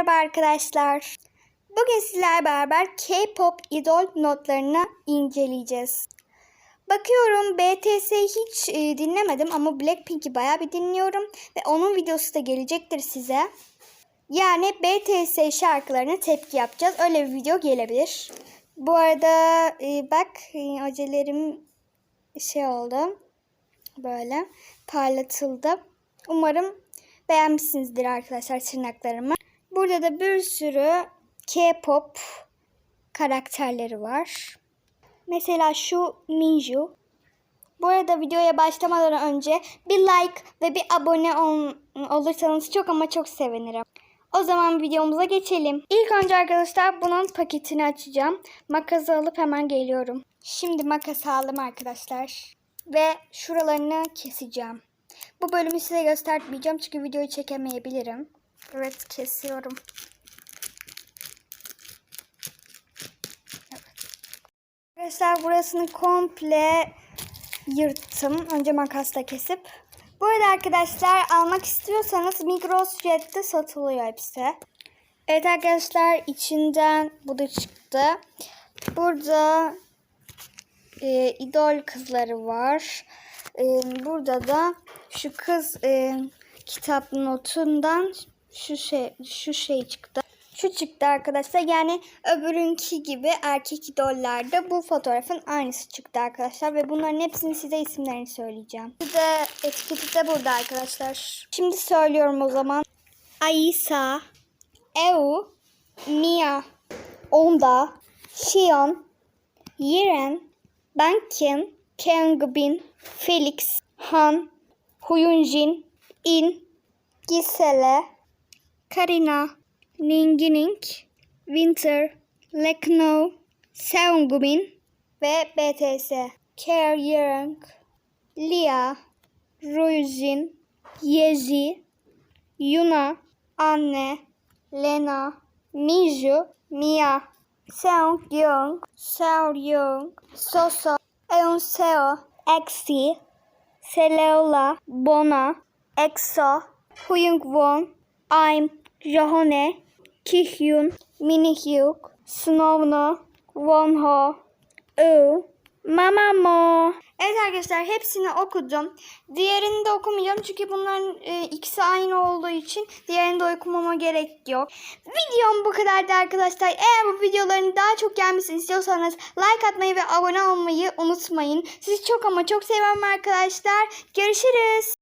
Merhaba arkadaşlar. Bugün sizlerle beraber K-pop idol notlarını inceleyeceğiz. Bakıyorum BTS hiç e, dinlemedim ama Blackpink'i bayağı bir dinliyorum ve onun videosu da gelecektir size. Yani BTS şarkılarına tepki yapacağız. Öyle bir video gelebilir. Bu arada e, bak e, acelerim şey oldu. Böyle parlatıldı. Umarım beğenmişsinizdir arkadaşlar tırnaklarımı. Burada da bir sürü K-pop karakterleri var. Mesela şu Minju. Bu arada videoya başlamadan önce bir like ve bir abone ol- olursanız çok ama çok sevinirim. O zaman videomuza geçelim. İlk önce arkadaşlar bunun paketini açacağım. Makası alıp hemen geliyorum. Şimdi makas aldım arkadaşlar. Ve şuralarını keseceğim. Bu bölümü size göstermeyeceğim çünkü videoyu çekemeyebilirim. Evet kesiyorum. Evet. Arkadaşlar burasını komple yırttım. Önce makasla kesip. Bu arada arkadaşlar almak istiyorsanız Migros Jet'te satılıyor hepsi. Evet arkadaşlar içinden bu da çıktı. Burada e, idol kızları var. E, burada da şu kız e, kitap notundan şu şey şu şey çıktı. Şu çıktı arkadaşlar. Yani öbürünkü gibi erkek idollerde bu fotoğrafın aynısı çıktı arkadaşlar. Ve bunların hepsini size isimlerini söyleyeceğim. Size etiketi de burada arkadaşlar. Şimdi söylüyorum o zaman. Aisa, Eu, Mia, Onda, Xion, Yiren, Bankin, Kengbin, Felix, Han, Huyunjin, In, Gisele, Karina, Ningining, Winter, Lekno, Seungmin ve BTS. Kerr Young, Lia, Rujin, Yezi, Yuna, Anne, Lena, Miju, Mia, Seungyoung, Seoryung, Soso, Eunseo, Exi, Seleola, Bona, EXO, Huyungwon, I'm, Jahone, Kihyun, Minihyuk, Snowno, Wonho, U, Mamamo. Evet arkadaşlar hepsini okudum. Diğerini de okumayacağım çünkü bunların e, ikisi aynı olduğu için diğerini de okumama gerek yok. Videom bu kadardı arkadaşlar. Eğer bu videoların daha çok gelmesini istiyorsanız like atmayı ve abone olmayı unutmayın. Sizi çok ama çok seviyorum arkadaşlar. Görüşürüz.